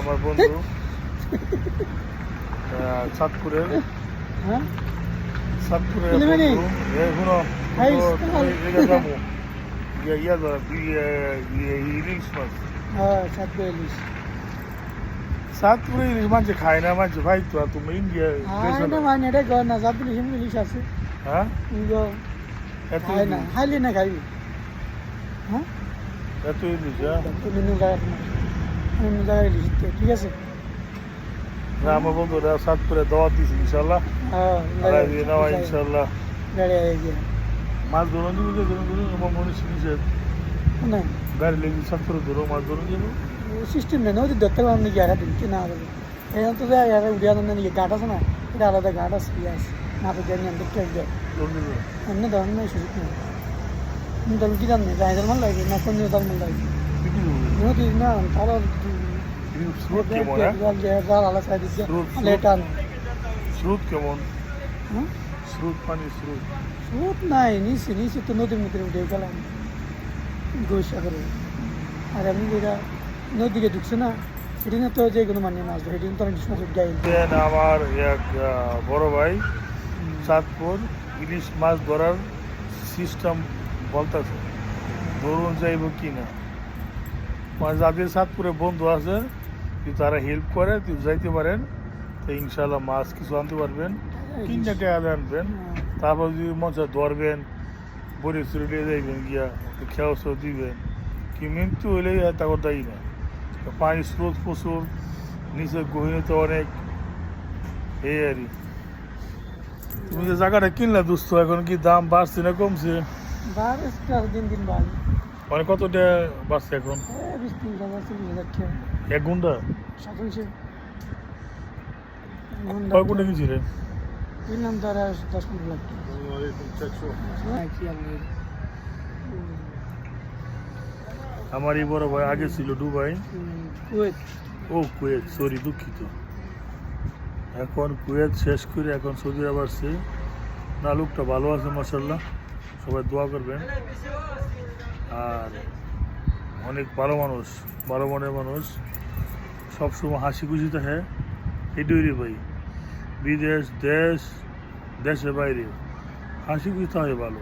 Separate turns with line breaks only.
আমার বন্ধু। আহ, চাঁদপুরের
হ্যাঁ?
যাব। ইয়া ইয়া ধরা ইয়ে ইয়ে ইলিশ মাছ।
ইলিশ।
চাঁদপুরে ইলিশ মাছ খায় না মাছ ভাই তো তুমি ইন্ডিয়া
না মানে এটা গো না সাত ইলিশ ইলিশ আছে।
হ্যাঁ?
গো। খাই না খাইলে না খাইবি। হ্যাঁ?
হ্যাঁ
অন্য জায়গায় ঠিক আছে?
না, আমার বন্ধুরা চাঁদপুরে দাওয়াত দিছি ইনশাল্লাহ
হ্যাঁ
ইনশাল্লাহ
গিয়ে
মাছ ধরুন দিবি আমার মনে শিখেছে
না
গাড়ি লেগে চাঁদপুরে ধরো মাছ ধরুন যাব
সিস্টেম নেই ওদের ধরতে পারলাম নাকি আর দিন না এখন তো যায় আর উড়িয়া না নাকি ঘাট আছে না? এটা আলাদা ঘাট আছে জানি দেখতে একবার
ধরুন দিবো
ধরনের সুযোগ নেই। কি মাল লাগে না কোন দল মাল লাগে নদী না তারা
স্রোত কেমন
জাল আলা সাইড দিচ্ছে
স্রোত, স্রোত।
লেটান
স্রোত কেমন স্রোত পানি স্রোত
স্রোত নাই নিচে নিচে তো নদীর মধ্যে উঠে গেলাম আর আমি যেটা নদীকে ঢুকছে না সেদিনে তো যে কোনো মানে মাছ ধরে সেদিন তো অনেক মাছ গাই
আমার এক বড় ভাই চাঁদপুর ইলিশ মাছ ধরার সিস্টেম বলতেছে ধরুন যাইব কি না মানে যাদের চাঁদপুরে বন্ধু আছে তারা হেল্প করে তুই যাইতে পারেন, তো ইনশাল্লাহ মাছ কিছু আনতে পারবেন কিনতে টাকা আনবেন। তারপর যদি মন ধরবেন, বড়ি চুরি যাইবেন গিয়া খেয়াও দিবেন। কি মৃত্যু হইলেই তাকে দায়ী না। পানি স্রোত প্রচুর, নিচে গভীরতা অনেক। এই আর কি। তুমি যে জায়গাটা কিনলে দোস্ত, এখন কি দাম বাড়ছে না কমছে?
চার দিন দিন বাদ
মানে কতটা বাড়ছে এখন?
বিশ তিন হাজার চল্লিশ হাজার টাকা।
এক
ঘণ্টা
কয়
কিনলাম তার দশ পনেরো লাখ।
আমার এই বড় ভাই আগে ছিল দুবাই।
কুয়েত।
ও কুয়েত সরি দুঃখিত। এখন কুয়েত শেষ করে এখন সৌদি আবার সে না লোকটা ভালো আছে মাসাল্লাহ সবাই দোয়া করবেন। আর অনেক ভালো মানুষ, ভালো মনের মানুষ। সবসময় হাসি খুশি থাকে। এটাই রে ভাই। বিদেশ, দেশ, দেশের বাইরে। হাসি খুশি থাকে ভালো।